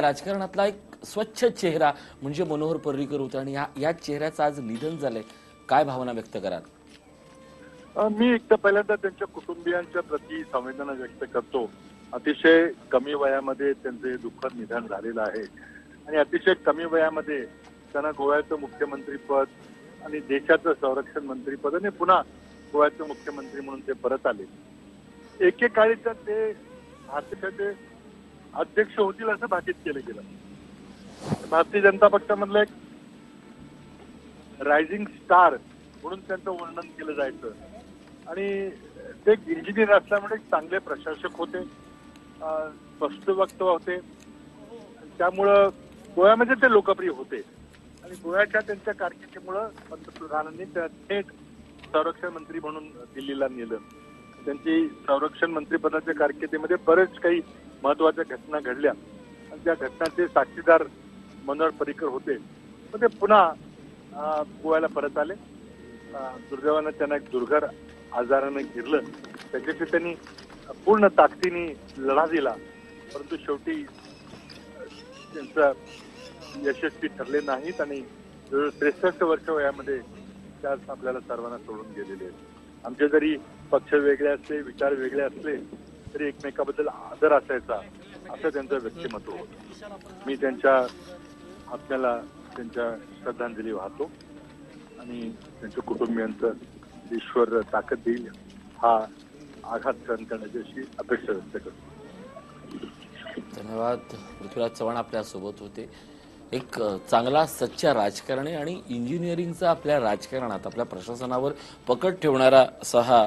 राजकारणातला एक स्वच्छ चेहरा म्हणजे मनोहर पर्रीकर होते आणि या या चेहऱ्याचं आज निधन झालंय. काय भावना व्यक्त कराल? मी एकदा पहिल्यांदा त्यांच्या कुटुंबियांच्या प्रती संवेदना व्यक्त करतो. अतिशय कमी वयामध्ये त्यांचे दुःखद निधन झालेलं आहे. आणि अतिशय कमी वयामध्ये त्यांना गोव्याचं मुख्यमंत्रीपद आणि देशाचं संरक्षण मंत्रीपद आणि पुन्हा गोव्याचे मुख्यमंत्री म्हणून ते परत आले. एकेकाळी तर ते भारताचे अध्यक्ष होतील असं भाकीत केलं गेलं. भारतीय जनता पक्षामधलं एक रायझिंग स्टार म्हणून त्यांचं वर्णन केलं जायचं. आणि ते एक इंजिनियर असल्यामुळे चांगले प्रशासक होते. स्पष्ट वक्तव्य होते. त्यामुळं गोव्यामध्ये म्हणजे ते लोकप्रिय होते. आणि गोव्याच्या त्यांच्या कारकिर्दीमुळं पंतप्रधानांनी त्या थेट संरक्षण मंत्री म्हणून दिल्लीला नेलं. त्यांची संरक्षण मंत्रिपदाच्या कारकिर्दीमध्ये बरेच काही महत्त्वाच्या घटना घडल्या. आणि त्या घटनांचे साक्षीदार मनोहर पर्रिकर होते. पण ते पुन्हा गोव्याला परत आले. दुर्दैवानं त्यांना एक दुर्घर आजारानं घिरलं. त्याच्याशी त्यांनी पूर्ण ताकदीने लढा दिला. परंतु शेवटी त्यांचं यशस्वी ठरले नाहीत आणि त्रेसष्ट वर्ष वयामध्ये त्या आपल्याला सर्वांना सोडून गेलेले आहेत. आमचे जरी पक्ष वेगळे असले विचार वेगळे असले तरी एकमेकाबद्दल आदर असायचा असं त्यांचं व्यक्तिमत्व होतं. मी त्यांच्या आत्म्याला त्यांच्या श्रद्धांजली वाहतो आणि त्यांच्या कुटुंबियांचं ईश्वर ताकद देईल हा आघात सहन करण्याची अशी अपेक्षा व्यक्त करतो. धन्यवाद. पृथ्वीराज चव्हाण आपल्यासोबत होते. एक चांगला सच्चा राजकारणी आणि इंजिनिअरिंगचा आपल्या राजकारणात आपल्या प्रशासनावर पकड ठेवणारा असा हा